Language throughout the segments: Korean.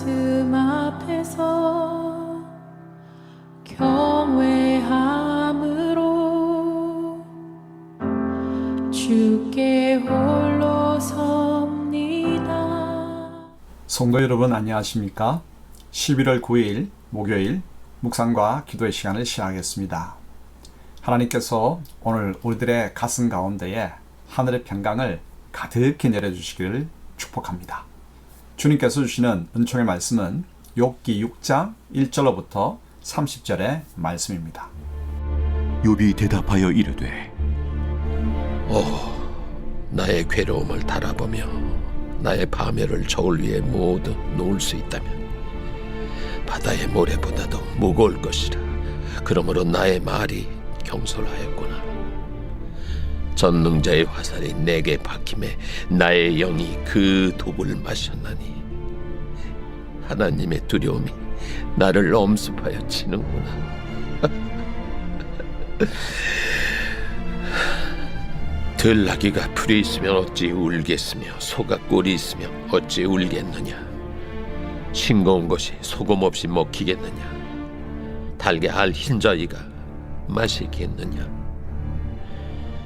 말씀 앞에서 경외함으로 주께 홀로 섭니다. 성도 여러분 안녕하십니까? 11월 9일 목요일 묵상과 기도의 시간을 시작하겠습니다. 하나님께서 오늘 우리들의 가슴 가운데에 하늘의 평강을 가득히 내려주시기를 축복합니다. 주님께서 주시는 은총의 말씀은 욥기 6장 1절로부터 30절의 말씀입니다. 욥이 대답하여 이르되 오, 나의 괴로움을 달아보며 나의 파멸을 저울 위에 모두 놓을 수 있다면 바다의 모래보다도 무거울 것이라. 그러므로 나의 말이 경솔하였구나. 전능자의 화살이 내게 박힘에 나의 영이 그 독을 마셨나니. 하나님의 두려움이 나를 엄습하여 치는구나. 들나귀가 풀이 있으면 어찌 울겠으며 소가 꼴이 있으면 어찌 울겠느냐? 싱거운 것이 소금 없이 먹히겠느냐? 달게 알 흰자위가 마시겠느냐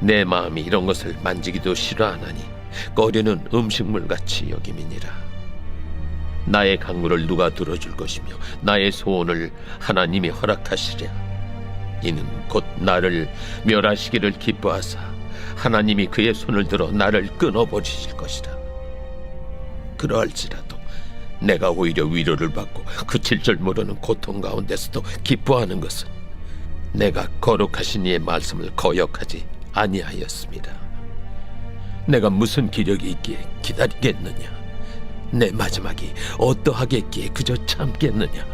내 마음이 이런 것을 만지기도 싫어하나니 꺼리는 음식물 같이 여김이니라 나의 강물을 누가 들어줄 것이며 나의 소원을 하나님이 허락하시랴 이는 곧 나를 멸하시기를 기뻐하사 하나님이 그의 손을 들어 나를 끊어버리실 것이라. 그러할지라도 내가 오히려 위로를 받고 그칠 줄 모르는 고통 가운데서도 기뻐하는 것은 내가 거룩하신 이의 말씀을 거역하지 아니하였습니다. 내가 무슨 기력이 있기에 기다리겠느냐? 내 마지막이 어떠하겠기에 그저 참겠느냐?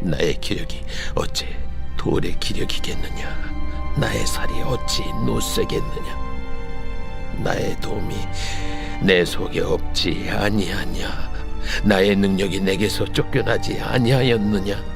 나의 기력이 어째 돌의 기력이겠느냐? 나의 살이 어찌 노쇠겠느냐? 나의 도움이 내 속에 없지 아니하냐? 나의 능력이 내게서 쫓겨나지 아니하였느냐?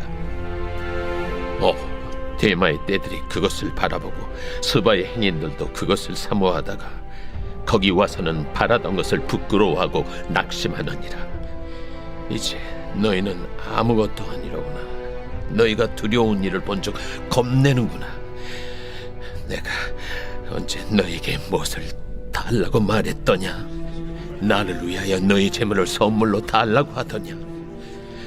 어, 대마의 떼들이 그것을 바라보고 스바의 행인들도 그것을 사모하다가 거기 와서는 바라던 것을 부끄러워하고 낙심하느니라. 이제 너희는 아무것도 아니로구나. 너희가 두려운 일을 본 적 겁내는구나. 내가 언제 너희에게 무엇을 달라고 말했더냐? 나를 위하여 너희 재물을 선물로 달라고 하더냐?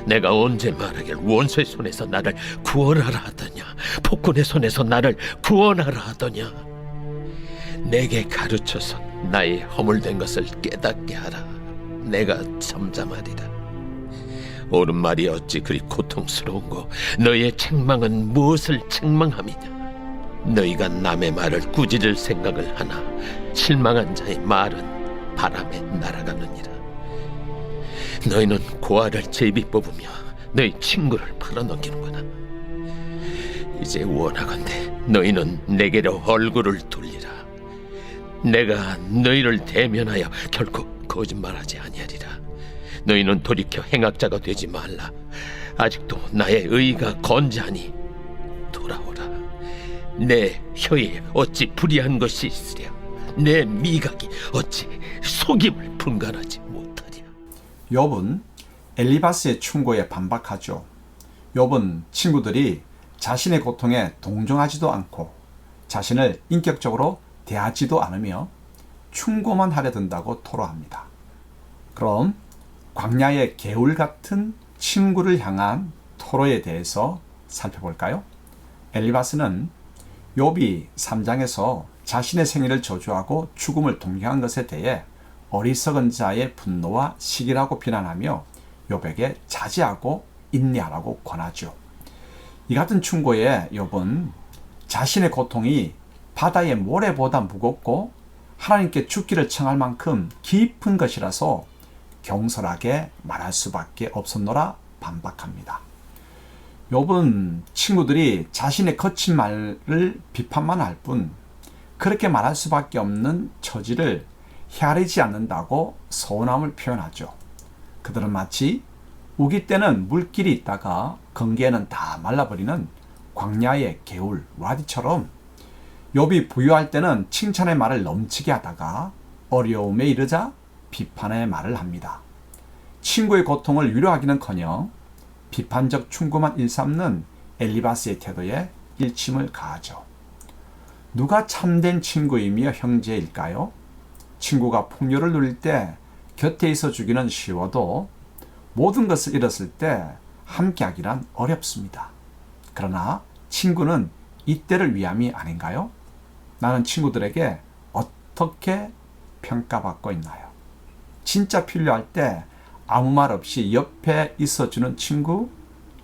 내가 언제 말하길 원수의 손에서 나를 구원하라 하더냐? 폭군의 손에서 나를 구원하라 하더냐? 내게 가르쳐서 나의 허물된 것을 깨닫게 하라. 내가 잠잠하리라. 옳은 말이 어찌 그리 고통스러운고 너희의 책망은 무엇을 책망함이냐 너희가 남의 말을 꾸짖을 생각을 하나 실망한 자의 말은 바람에 날아가느니라 너희는 고아를 제비 뽑으며 너희 친구를 팔아넘기는구나 이제 원하건대 너희는 내게로 얼굴을 돌리라 내가 너희를 대면하여 결코 거짓말하지 아니하리라 너희는 돌이켜 행악자가 되지 말라. 아직도 나의 의가 건재하니 돌아오라. 내 혀에 어찌 불의한 것이 있으랴. 내 미각이 어찌 속임을 분간하지. 욥은 엘리바스의 충고에 반박하죠. 욥은 친구들이 자신의 고통에 동정하지도 않고 자신을 인격적으로 대하지도 않으며 충고만 하려 든다고 토로합니다. 그럼 광야의 개울 같은 친구를 향한 토로에 대해서 살펴볼까요? 엘리바스는 욥이 3장에서 자신의 생일을 저주하고 죽음을 동경한 것에 대해 어리석은 자의 분노와 시기라고 비난하며 욥에게 자제하고 인내하라고 권하죠. 이 같은 충고에 욥은 자신의 고통이 바다의 모래보다 무겁고 하나님께 죽기를 청할 만큼 깊은 것이라서 경솔하게 말할 수밖에 없었노라 반박합니다. 욥은 친구들이 자신의 거친 말을 비판만 할 뿐 그렇게 말할 수밖에 없는 처지를 헤아리지 않는다고 서운함을 표현하죠. 그들은 마치 우기 때는 물길이 있다가 건기에는 다 말라버리는 광야의 개울 와디처럼 욥이 부유할 때는 칭찬의 말을 넘치게 하다가 어려움에 이르자 비판의 말을 합니다. 친구의 고통을 위로하기는커녕 비판적 충고만 일삼는 엘리바스의 태도에 일침을 가하죠. 누가 참된 친구이며 형제일까요? 친구가 풍요를 누릴 때 곁에 있어 주기는 쉬워도 모든 것을 잃었을 때 함께하기란 어렵습니다. 그러나 친구는 이때를 위함이 아닌가요? 나는 친구들에게 어떻게 평가받고 있나요? 진짜 필요할 때 아무 말 없이 옆에 있어주는 친구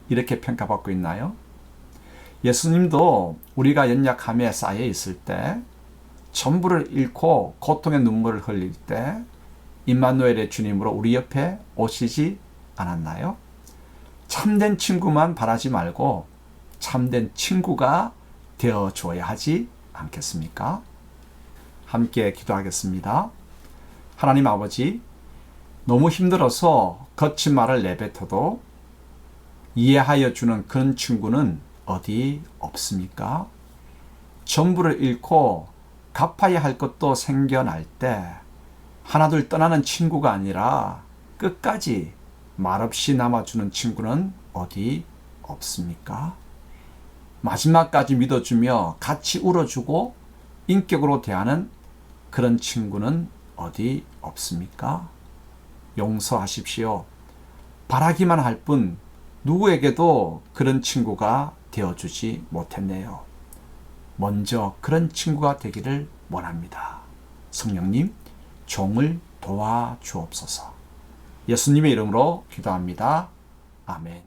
이렇게 평가받고 있나요? 예수님도 우리가 연약함에 쌓여 있을 때 전부를 잃고 고통의 눈물을 흘릴 때 임마누엘의 주님으로 우리 옆에 오시지 않았나요? 참된 친구만 바라지 말고 참된 친구가 되어 줘야 하지 않겠습니까? 함께 기도하겠습니다. 하나님 아버지, 너무 힘들어서 거친 말을 내뱉어도 이해하여 주는 그런 친구는 어디 없습니까? 전부를 잃고 갚아야 할 것도 생겨날 때 하나둘 떠나는 친구가 아니라 끝까지 말없이 남아주는 친구는 어디 없습니까? 마지막까지 믿어주며 같이 울어주고 인격으로 대하는 그런 친구는 어디 없습니까? 용서하십시오. 바라기만 할 뿐 누구에게도 그런 친구가 되어주지 못했네요. 먼저 그런 친구가 되기를 원합니다. 성령님, 종을 도와 주옵소서. 예수님의 이름으로 기도합니다. 아멘.